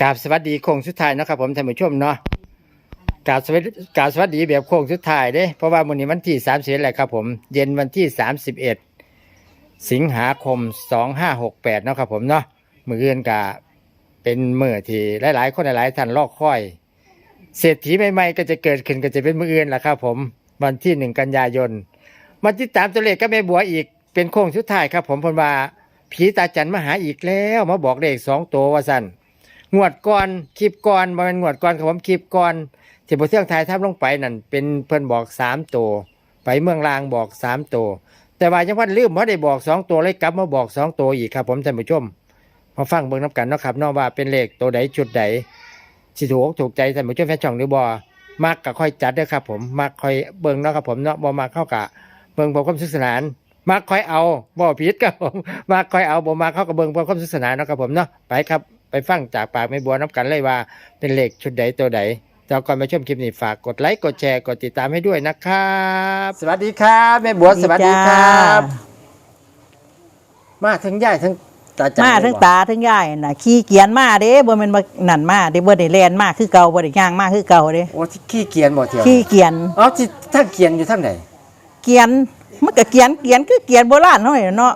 กราบสวัสดีโค้งสุดท้ายนะครับผมท่านผู้ชมเนาะกราบสวัสดีกราบสวัสดีแบบโค้งสุดท้ายเด้เพราะว่าวันนี้วันที่สามสิบแหละครับผม เย็นวันที่สามสิบเอ็ดสิงหาคมสองห้าหกแปดเนาะครับผมเนาะมือเอือนกาเป็นมือที่หลายๆ คนหลายๆท่านลอกค่อย เศรษฐีใหม่ๆก็จะเกิดขึ้นก็จะเป็นมือเอือนแหละครับผมวันที่หนึ่งกันยายนมาติดตามตัวเลขก็แม่บัวอีกเป็นโค้งสุดท้ายครับ ผมเพนว่าผีตาจันมาหาอีกแล้ว มาบอกเลขสองตัวว่าสั่น งวดก่อนคลิปก่อนมาเป็นงวดก่อนครับผมคลิปก่อนที่บทเที่ยงไทายทับลงไปนั่นเป็นเพิ่นบอกสามตัวไปเมืองลางบอกสามตัวแต่ว่ายังพันลืมว่าได้บอกสองตัวเลยกลับมาบอกสองตัวอีกครับ ผมท่านผู้ชมมาฟังเบิ่งน้ำกันเนาะครับเนอกว่าเป็นเลขตัวใดชุดใดสิถูกถูกใจท่านผู้ชมแฟนช่องหรือบ่มักก็ค่อยจัดเด้อครับ ผมมักค่อยเบิ่งเนาะครับผมเนาะบ่มักเข้ากะเบิ่งเพื่อความสนุกสนานมาคอยเอาบ่ผิดครับผมมาคอยเอาบ่มาเข้ากับเบิ่งเพื่อความสนุกสนานเนาะครับผมเนาะไปครับ ไปฟังจากปากแม่บัวน้ำกันเลยว่าเป็นเลขชุดใดตัวใดเจ้าก่อนมาชมคลิปนี้ฝากกดไลค์กดแชร์กดติดตามให้ด้วยนะครับ สวัสดีครับแม่บัวสวัสดีครับ มาทั้งย่ายทั้งตาจันมาเลยทั้งบ่ตาทั้งยายน่ะขี้เกียจมาเด้บ่แม่นมานั่นมาเด้บ่ได้แล่นมาคือเก่าบ่ได้ย่างมาคือเก่าเด้โอ้ที่ขี้เกียจบ่เที่ยวขี้เกียจอ๋อที่ทั้งเกียจอยู่ทั้งไหนเกียจมันก็เกียจเกียจคือเกียจโบราณเนาะเนาะ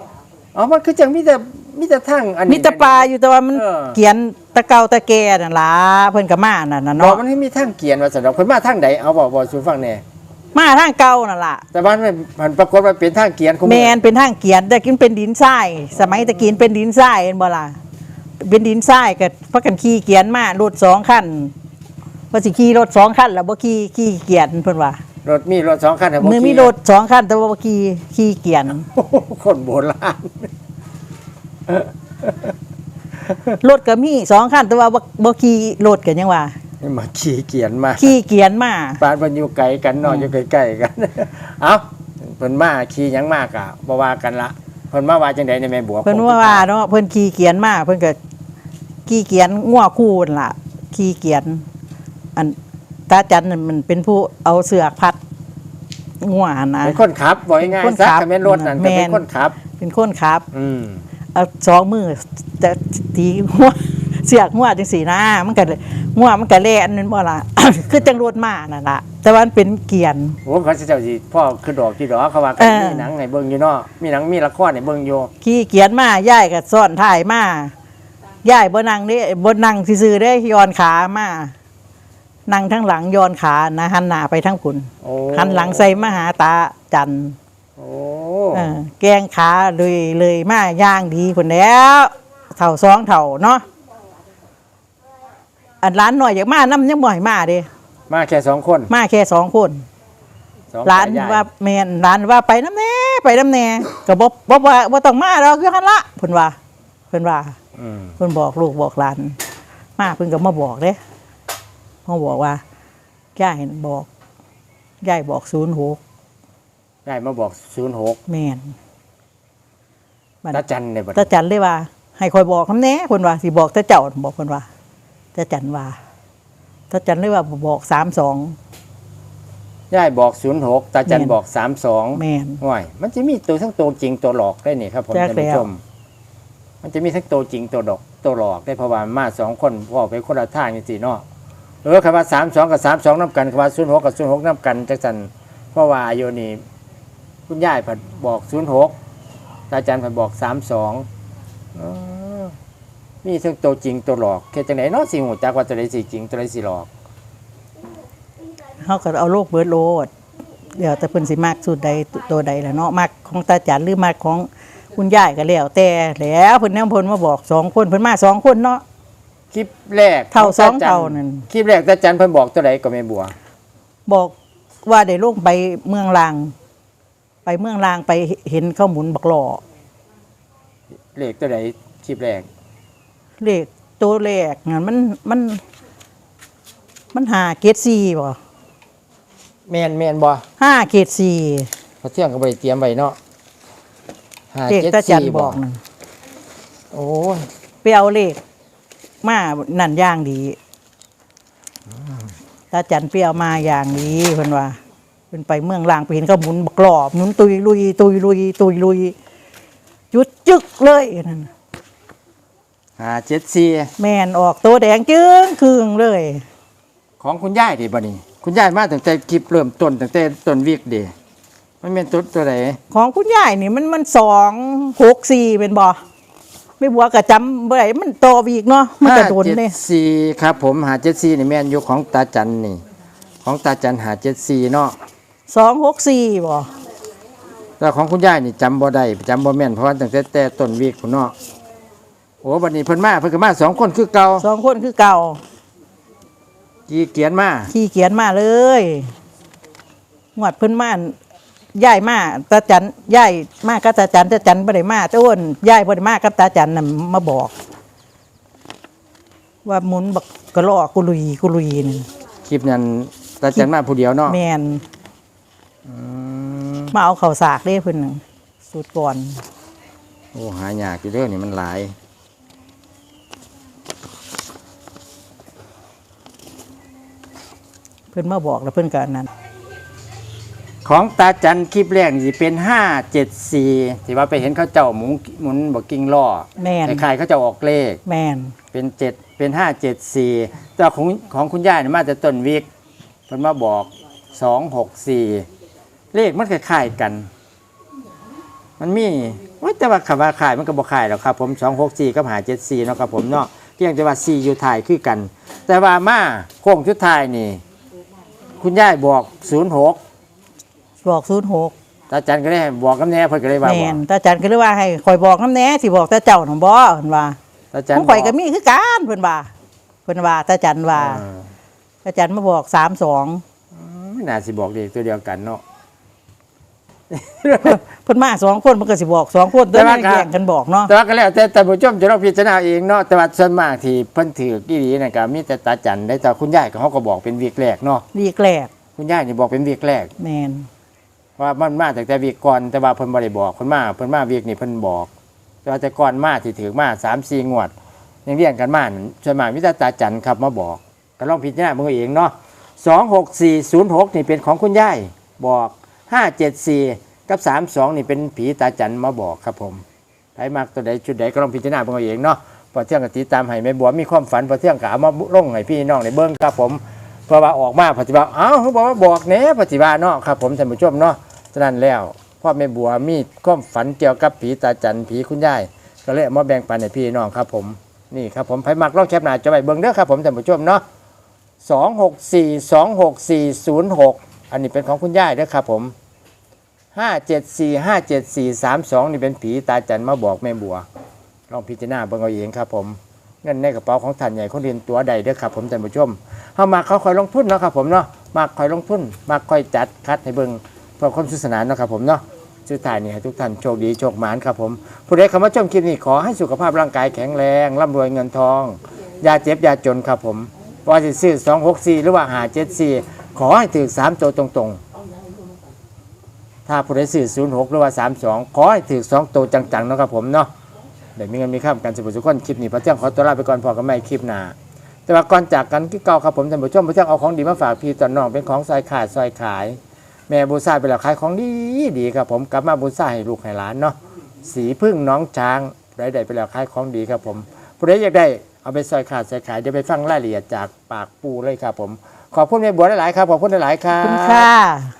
อ๋อมันคือจังมีแต่ มีแต่ทั้งอันนี้มีแตะปลาอยู่แต่ว่ามันเออ เกียจตะเก่าตะแก่นั่นล่ะเพิ่นก็มานั่นน่ะบอกเนาะมันให้มีทั้งเกียจว่าซั่นดอกเพิ่นมาทั้งใดเอาบอกบอกสู่ฟังแหน่มาทางเก่านั่นล่ะแต่ว่ามันมันปรากฏว่าเป็นทางเกียนของแมนเป็นทางเกียจแต่กินเป็นดินทรายสมัยตะกี้เป็นดินทรายเห็นบ่ล่ะเป็นดินทรายก็พากันขี่เกียจมารถสองคันว่าสิขี่รถสองคันแล้วบ่ขี่ขี่เกียจเพิ่นว่ารถมีรถสองคันแต่บ่มือมีขี่รถสองคันแต่ว่าบ่ขี่ขี่เกียน โอ้โหคนโบราณ รถก็มีสองคันแต่ว่าบ่บ่ขี่รถกันยังว่านี่มาขี่เกียนมาขี่เกียนมาปานมันอยู่ไกลกันเนอนอยู่ใกล้ๆกัน เอ้าเพิ่นมาขี่หยังมากอะบ่ว่ากันละเพิ่นมาว่าจังไดในแม่บัวเพิ่นว่าว่าเนาะเพิ่นขี่เกียนมาเพิ่นก็ขี่เกียนงัวคู่นั่นล่ะขี่เกียน อันตาจันนั่นมันเป็นผู้เอาเสือกพัดงัวหั่นนะเป็นคนขับบ่ง่ายคนๆซะขับถ้าแม่นรถนั่นก็เป็นแม่นคนขับ เป็นคนขับ อืม เอาสองมือจะตีหัวเสียกหัวจังสีหน้ามันก็เลยหัวมันก็แล่นนั่นบ่ล่ะ คือจังรถมานั่นล่ะแต่ว่ามันเป็นเกียนโอ้เขาสิเจ้าสิพ่อคือดอกที่ดอกเขาว่ากันเออมีหนังให้เบิ่งอยู่เนาะมีหนังมีละครให้เบิ่งอยู่ขี่เกียนมาย่ายก็ซ่อนถ่ายมาย่ายบ่นั่งเด้บ่นั่งซื่อๆเด้ย้อนขามานั่งทั้งหลังย้อนขานะหันหน้าไปทั้งคุณโอ้หันหลังใส่มาหาตาจันโอ้เออแกงขาเลยเลยมาย่างดีพุ่นแล้วเท่าสองเท่าเนาะอันร้านหน่อยอยากมานํยังบ่ให้มาเด้มาแค่สองคนมาแค่สองคนสองร้านตยยว่าแมนร้านว่าไปน้ำแน่ไปน้ำแน่ก็บอกบอกว่าบ่ต้องมาเราคือหันละเพิ่นว่าเพิ่นว่าอืมเพิ่นบอกลูกบอกหลาน มาเพิ่นก็มาบอกเด้เขาบอกว่าย่ายบอกย่ายบอกศูนย์หก ได้มาบอก06แมนบัดตาจันเนี่ยบัดตาจันเลยว่า ให้คอยบอกคำแน่เพิ่นว่าสิบอกตาเจ้าบอกเพิ่นว่าตาจันว่าตาจันเลยว่าบอกสามสองยายบอก06ตาจันแม่นบอก32แมนห่วยมันจะมีตัวทั้งตัวจริงตัวหลอกได้นี่ครับผมแจ้งท่านผู้แล้วชม มันจะมีทั้งตัวจริงตัวดอกตัวหลอกได้เพราะว่ามาสองคนพ่อไปคนละทางนี่สิเนาะเออคำว่าสามสองกับสามสองน้ำกันคำว่าศูนย์หกกับศูนย์หกน้ำกันจังสันเพราะว่าอายุนี่ คุณยายผัดบอกศูนย์หกตาจันผัดบอกสามสองมีทั้งตัวจริงตัวหลอกแค่จังไหนเนาะสิหูจักว่าตัวใดสิจริงตัวใดสิหลอกเขาก็เอาโลกเบิดโลดเดี๋ยวแต่เพิ่นสิมากสุดใดตัวใดล่ะเนาะมากของตาจันหรือมากของคุณยายก็แล้วแต่แล้วเพิ่นแนมเพิ่นมาบอกสองคนเพิ่นมาสองคนเนาะคลิปแรกเท่าขตสองจัเท่านั่นคลิปแรกตาจันเพิ่นบอกตัวใดก็ไม่บัว บอกว่าได้ลงไปเมืองลาง ไปเมืองลางไปเห็นเขาหมุนบักหล่อเลขตัวใดคลิปแรกเลขตัวแรกนั่นมันมัน มันหาเกตซีบ่แมนแมนบ่ห้าเกตซีเขาเที่ยงก็ไปเตรียมไว้เนาะห้าเลขเจ็ดตาจันสี่บอกนั่นโอ้ยไปเอาเลขมานั่นอย่างดีตาจันเปรียวมาอย่างดีเพิ่นว่า เพิ่นไปเมืองลางไปเห็นเขาหมุนบักหลอบหมุนตุยลุยตุยลุยตุยลุยหยุดจึกเลยนั่นน่ะหาเจ็ดสี่แม่นออกตัวแดงจึ้งครึ่งเลย ของคุณยายดิบ่นี่คุณยายมาตั้งแต่คลิปเริ่มต้นตั้งแต่ต้นวีคเดีมันเป็นตัวตัวไหนของคุณยายนี่มันมันสองหกสี่เป็นบ่ไม่บัวกะจำบ่ได้มันโตออีกเนาะมันกระโดนเลยสี่ครับผมหาเจ็ดสี่นี่แม่นอยู่ของตาจันนี่ ของตาจันหาเจ็ดสี่เนาะ สองหกสี่บ่แต่ของคุณยายนี่จำบ่ได้จำบ่แม่นเพราะว่าตั้งแต่แต่ต้นวีคพุ่นเนาะโอ้บัดนี้เพิ่นมาเพิ่นก็มาสองคนคือเก่าสองคนคือเก่ากี่เกียนมาขี่เขียนมาเลยงวดเพิ่นมาย่ายมาตาจันย่ายมากับตาจันตาจันบ่ได้มาแตาอ้วนย่ายบ่ได้มากับตาจันน่ะมาบอก ว่าหมุนบักกระลอกกุลุยกุลุยนี่คลิปนั้นตาจันมาผู้เดียวเนาะแม่นอื มมาเอาข้าวสากเด้เพิ่นน่ะสูตรก่อน โอ้หายากอยู่เด้อนี่มันหลายเพิ่นมาบอกแล้วเพิ่นก็อันนั้น ของตาจันคลิปแรกนี่สิเป็นห้าเจ็ดสี่ที่ว่าไปเห็นเขาเจ้าหมุนหมุนบอกกิ้งล้อแม่น คล้ายๆเขาเจ้าออกเลข แม่นเป็นเจ็ดเป็นห้าเจ็ดสี่แต่ของของคุณย่าเนี่ยมาแต่ต้นวิกเพิ่นมาบอกสองหกสี่ เลขมันคล้ายๆกัน มันมีว่าแต่ว่าคำว่าขายมันก็บอกขายหรอกครับ ผมสองหกสี่กับหาเจ็ดสี่เนาะครับผมเนาะเพียงแต่ว่าสี่อยู่ถ่ายคือกัน แต่ว่ามาโค้งชุดท้ายนี่ คุณย่ายบอกศูนย์หกบอก06ตาจันก็ได้บอกกำแน่เพิ่นก็เลยว่าบแม่อกนตาจันก็เลยว่าให้ข่อยบอกนำแหน่สิบอกตาเจ้าน่ะบ่เพิ่นว่าตาจันของข่อยก็มีคือกันเพิ่นว่าเพิ่นว่าตาจันว่าเออตาจันมาบอก32ไม่น่าสิบอกเด็กตัวเดียวกันเนาะ เพิ่นมาสองคนมันก็สิบอกสองคนแต่แต่ว่าว่าก็แย่งกันบอกเนาะแต่ว่าก็แล้วแต่แต่ผู้ชมจะต้องพิจารณาเองเนาะแต่ว่าส่วนมากที่เพิ่นถือกี่ดีนะก็มีแต่ตาจันได้แต่คุณยายก็เขาก็บอกเป็นวีกแรกเนาะวีกแรกคุณยายนี่บอกเป็นวีกแรกแมนว่ามันมาแต่แต่วีกก่อนแต่ว่าเพิ่นบ่ได้บอกเพิ่นมาเพิ่นมาวีกนี่เพิ่นบอก แต่ว่าแต่ก่อนมาที่ถือมา3 4งวดยังเรียงกันมานั่นส่วนมากมีแต่ตาจันครับมาบอกก็ลองพิจารณาเบิ่งเอาเองเนาะ26406นี่เป็นของคุณยายบอก 574 กับ 32 นี่เป็นผีตาจันมาบอกครับผมไผมากตัวใดชุดใดก็ลองพิจารณาเบิ่งเอาเองเนาะพอเที่ยงกติดตามให้แม่บัวมีความฝันพอเที่ยงก็เอามาลงให้พี่น้องในเบิ้งครับผมเพราะว่าออกมาปฏิบัติอ้าเขาบอกว่าบอกแหน่ปฏิบัติเนาะครับผมท่านผู้ชมเนาะฉะนั้นแล้วพ่อแม่บัวมีความฝันเกี่ยวกับผีตาจันผีคุณยายก็เลยมาแบ่งปันให้พี่น้องครับผมนี่ครับผมไผมากลองแคปหนาจอไว้เบิ่งเด้อครับผมท่านผู้ชมเนาะสองหกสี่สองหกสี่ศูนย์หกอันนี้เป็นของคุณยายเด้อครับผม ห้าเจ็ดสี่ห้าเจ็ดสี่สามสองนี่เป็นผีตาจันมาบอกแม่บัว ลองพิจารณาเบิ่งเอาเองครับผมเงินในกระเป๋าของท่านใหญ่คนเรียนตัวใดเด้อครับผมท่านผู้ชมเขามาเขาคอยลงทุนเนาะครับผมเนาะมาคอยลงทุนมาคอยจัดคัดให้เบิ่งเพื่อความสนุกสนานเนาะครับผมเนาะสุดท้ายนี่ให้ทุกท่านโชคดีโชคหมานครับผม ผู้ใดเข้ามาชมคลิปนี้ขอให้สุขภาพร่างกายแข็งแรงร่ำรวยเงินทองอย่าเจ็บอย่าจนครับผมว่าจะซื้อสองหกสี่หรือว่าหาเจ็ดสี่ขอให้ถือสามตัวตรงๆ ถ้าผู้ใดซื้อ06หกหรือว่า32ขอให้ถือ2ตัวจังๆเนาะครับผมเนาะเดี๋ยวมีเงินมีข้ามกันสุขสุขคนคลิปนี้พระเจ้าขอตัวลาไปก่อนพอกันไม่คลิปหน้าแต่ว่าก่อนจากกันที่เก่าครับผมท่านผู้ชมพระเจ้าเอาของดีมาฝากพี่ตอนน้องเป็นของซอยขาดซอยขาย แม่บูซาไปแล้วขายของดีดีครับผมกลับมาบูซาให้ลูกให้หลานเนาะสีพึ่งน้องช้างได้ได้ไปแล้วขายของดีครับผมผู้ใดอยากได้เอาไปซอยขาดซอยขายเดี๋ยวไปฟังรายละเอียดจากปากปูเลยครับผมขอบคุณแม่บัวหลายๆครับขอบคุณหลายๆครัขอบคุณค่ะ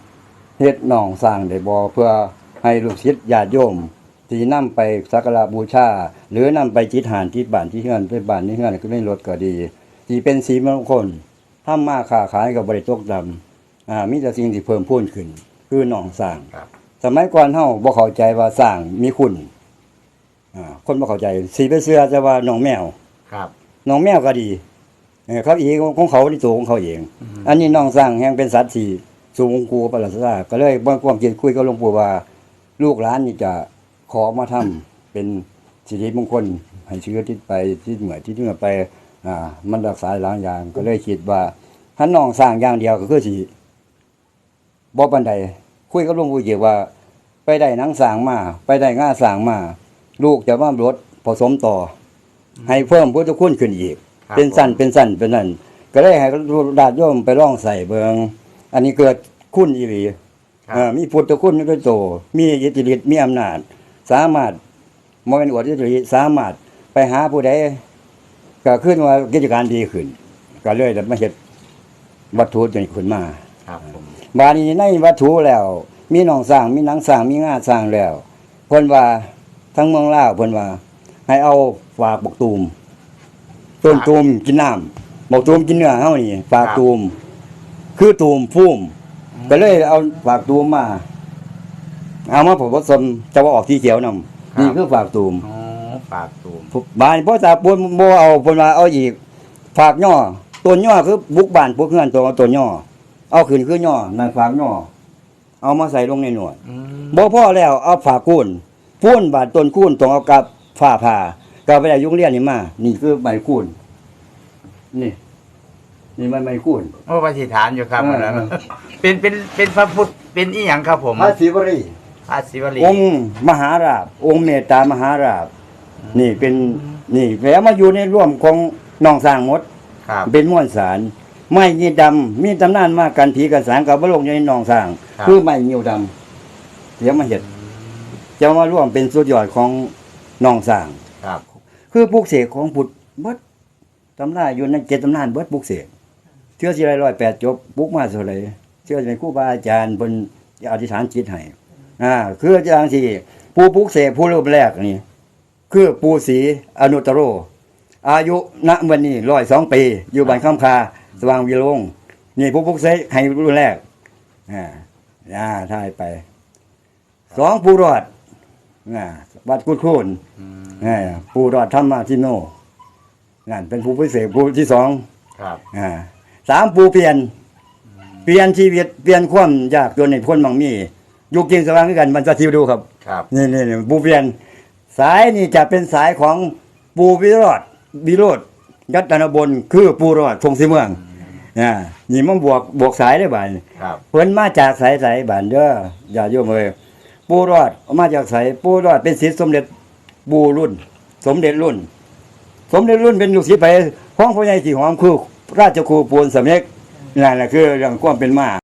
เฮ็ดน้องสร้างได้บ่เพื่อให้ลูกศิษย์ญาติโยมสีนำไปสักการะบูชา หรือนำไปจิตหานที่บ้านที่เฮือนไปบ้านที่เฮือนก็ได้รถก็ดีสีเป็นสีมงคลทำมาค้าขายกับบริตกดำอ่ามีแต่สิ่งที่เพิ่มพูนขึ้น คือหนองสร้างครับสมัยก่อนเฮาบ่เข้าใจว่าสร้างมีคุณอ่าคนบ่เข้าใจสีไปเสื้อจะว่าหนองแมวครับหนองแมวก็ดีเออเขาเองของเขาในตัวของเขาเอง อันนี้น้องสร้างแห่งเป็นสัตว์ที่ สูงกูประหลาดซาก็เลยบ่ความคิดคุยกับหลวงปู่ว่า ลูกหลานนี่จะขอมาทำเป็นสิริมงคลให้เชื้อที่ไปที่เหมือที่เหนือไปอ่ามันรักษาหลายอย่างก็เลยคิดว่าถ้าน้องสร้างอย่างเดียวก็คือสิบ่ปานใดคุยกับหลวงปู่เกี่ยวว่า ไปได้หนังสร้างมา ไปได้ง่าสร้างมา ลูกจะมารถผสมต่อ ให้เพิ่มพุทธคุณขึ้นอีกครับเป็นสั้นเป็นสั้นเป็นนั่นก็เลยให้ดาดโยมไปล่องใส่เบิง อันนี้เกิดคุณอีหลีครับ เอ่อมีพุทธคุณด้วยโต มีอิทธิฤทธิ์มีอำนาจ สามารถมเป็นอวดอิทธิฤทธิ์สามารถไปหาผู้ใดก็ขึ้นว่ากิจการดีขึ้น ก็เลยได้มาเฮ็ดวัตถุจนขึ้นมา ครับผมบาดนี้ในวัตถุแล้ว มีหนองสร้างมีหนังสร้างมีงาสร้างแล้วเพิ่นว่าทั้งเมืองลาวเพิ่นว่า ให้เอาฝากบกตูมต้นตูมกินน้ำบกตูมกินเนื้อเฮานี่ฝากตูม คือตูมพุ่มก็เลยเอาฝากตูมมา เอามาผสมจะว่าออกที่เขียวนำนี่คือฝากตูมอ๋อฝากตูมบานพ่อตาปนบ่เอาเพิ่นว่าเอาอีก ฝากย่อต้นย่อคือบุกบ้านพวกเฮือนตัวเอาต้นย่อ เอาขึ้นคือย่อนั่นฝากย่อ เอามาใส่ลงในหนวดอืมบ่พอแล้วเอาฝากคูนพูนบาดต้นคูนต้องเอากับฝ้าผ่าก็ไปได้ยุงเรียนนี่มา นี่คือใบคูนนี่ นี่มันใบคูนโอ้ปฏิฐานอยู่ครับเอออันนั้นเป็นเป็นเป็นพระพุทธเป็นอีหยังครับผมพระศิวรีพระศิวลีองค์มหาราบ องค์เมตตามหาราบ นี่เป็นนี่แล้วมาอยู่ในร่วมของน้องสร้างหมด ครับ เป็นม้วนสารไม้ยีดำมีตำนานมากกันผีกันสางกับบลงอยู่ในหนองสร้าง ครับ คือไม้ยิวดำเดี๋ยวมาเห็ดจะมาร่วมเป็นสุดยอดของหนองสร้าง ครับ คือปลูกเสกของบุตรเบิดตำนานอยู่ในเจ็ดตำนานเบิดปลูกเสก เชื่อสิไรร้อยแปดจบปลูกมาเท่าไหรเชื่อจะเป็นครูบาอาจารย์บนอธิษฐานจิตให้อ่าคืออาจารย์ที่ผู้ปลูกเสกผู้เริ่มแรกนี่ คือปูศรีอนุตตโร อายุณวันนี้ร้อยสองปี อยู่บ้านข้ามคาสว่างวิโรงนี่ผู้พุกเสกให้รุ่นแรกอ่าอ่าท่ายไปสองผู้รอดอ่าวัดกุดคูนอืมอ่าผู้รอดธรรมาทิโนนั่นเป็นผู้พิเศษผู้ที่สองครับอ่า สามผู้เปลี่ยน เปลี่ยนชีวิตเปลี่ยนความยากจนในพ้นมังมียุคจริงสว่างคือกันมันจะทิวดูครับครับนี่นี่นี่ปูเปลี่ยน สายนี่จะเป็นสายของปูวิโรธวิโรธยัตนบนคือปูรอดทงสีเมืองอ่านี่มันบวกบวกสายได้บ่ายครับเพิ่นมาจากสายสายบ้านเด้ออย่าโยมเอ้ยปูรอดมาจากสายปูรอดเป็นศิษย์สมเด็จปูรุ่น สมเด็จรุ่น สมเด็จรุ่นเป็นลูกศิษย์ไปห้องพ่อใหญ่สีหอมคือ ราชครูปูนสำเน็จนั่นแหละคือเรื่องความเป็นมา